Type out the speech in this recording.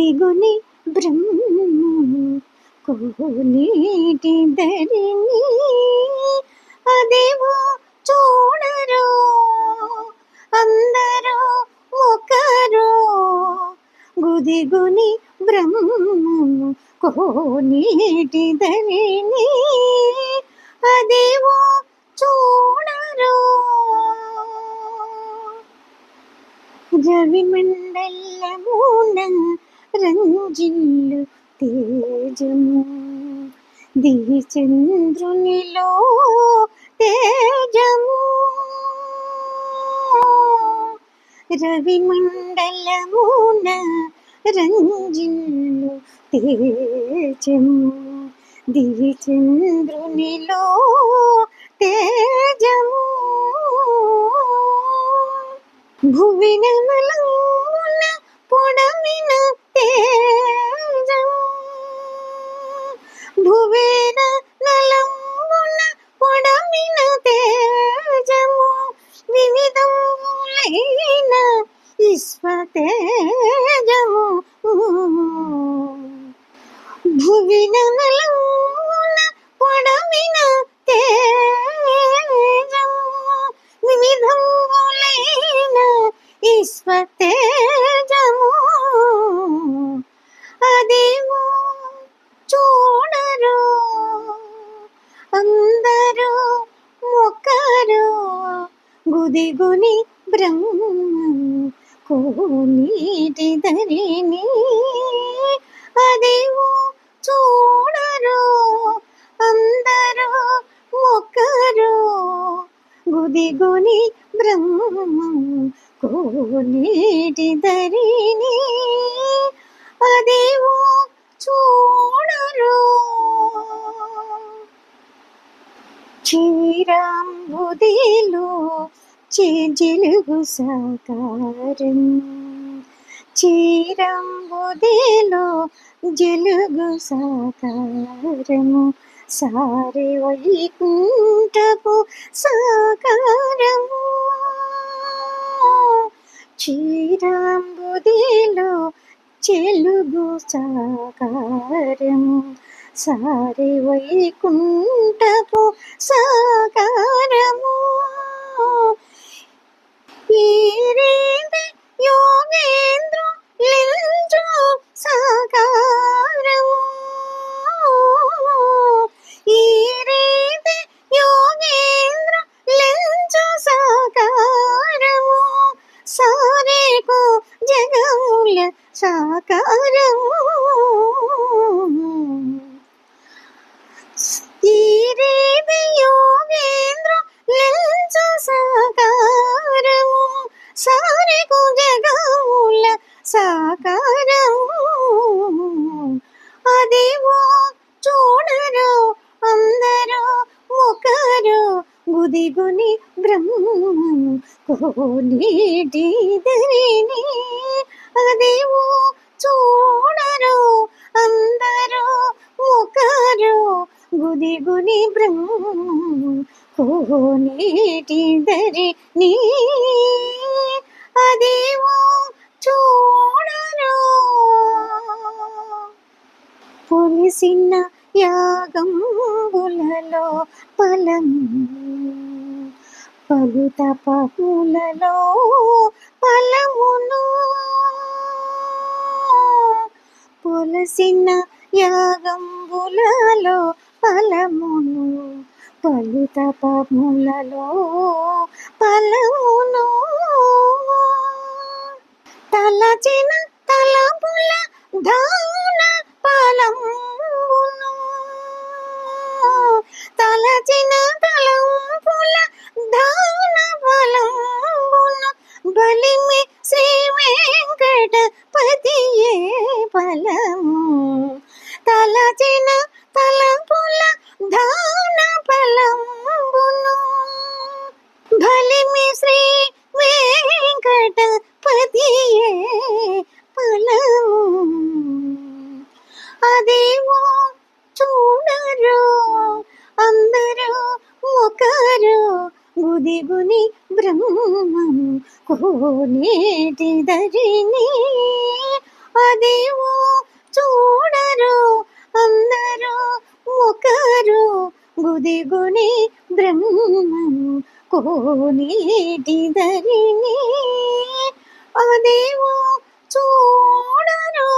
గుదిగుని బ్రహ్మము కోనేటి ధరిని అదేవో చూడరు అందరూ ఒకరు గుదిగుని బ్రహ్మము కోనేటి ధరిని అదేవో చూడరు రవిమండలమున రంజిల్లు తేజము దివిచంద్రునిలో తేజము రవిమండలమున రంజిల్లు తేజము దివిచంద్రునిలో తేజము భువిన నలంగున పొడవిన తేజము భువిన నలంగున తేజము వివిధములైన విశ్వతేజము భువిన నల అందరూ మొక్కరు గుదిగుని బ్రహ్మ కోనీటి ధరిని అదేవు చూడరు అందరూ మొక్కరు గుదిగుని బ్రహ్మం కోనీటి ధరిని అదేవో చూడరు చీరాంబుదిలో చేజిలుగు సాకారం. చీరంబుదిలో జిలుగు సాకారము సారి వైకుంఠపు సాకారము చీరాంబుదిలో చెలుగు సాకారము సారి వైకుంఠపు సాకారము ఈరేది యోగేంద్ర లింజు సాకారము ఈరేది యోగేంద్ర లింజు సాకారము సారేకు జగముల సాకారము అదేవో చూడరు అందరూ ఒకరు. గుదిగుని బ్రహ్మము కోనేటి ధరిని అదేవో చూడరు అందరూ ఒకరు. గుదిగుని బ్రహ్మము కోనేటి ధరిని అదేవో చూడరు పొలిసిన యాగంబులలో ఫలము పలు తపములలో ఫలమును. పొలసిన యాగంబులలో ఫలమును. పలు తపములలో ఫలమును. తలచిన తలపుల దాన ఫలమును తలచిన తలంపుల దాన ఫలమును బలిమి శ్రీ వెంకటపతియే ఫలము. తలచిన తలంపుల దాన ఫలమును దేవుని బ్రహ్మము కోనేటిదరిని అదేవో చూడరు అందరూ ఒకరు గుదిగుని బ్రహ్మము కోనేటిదరిని అదేవో చూడరు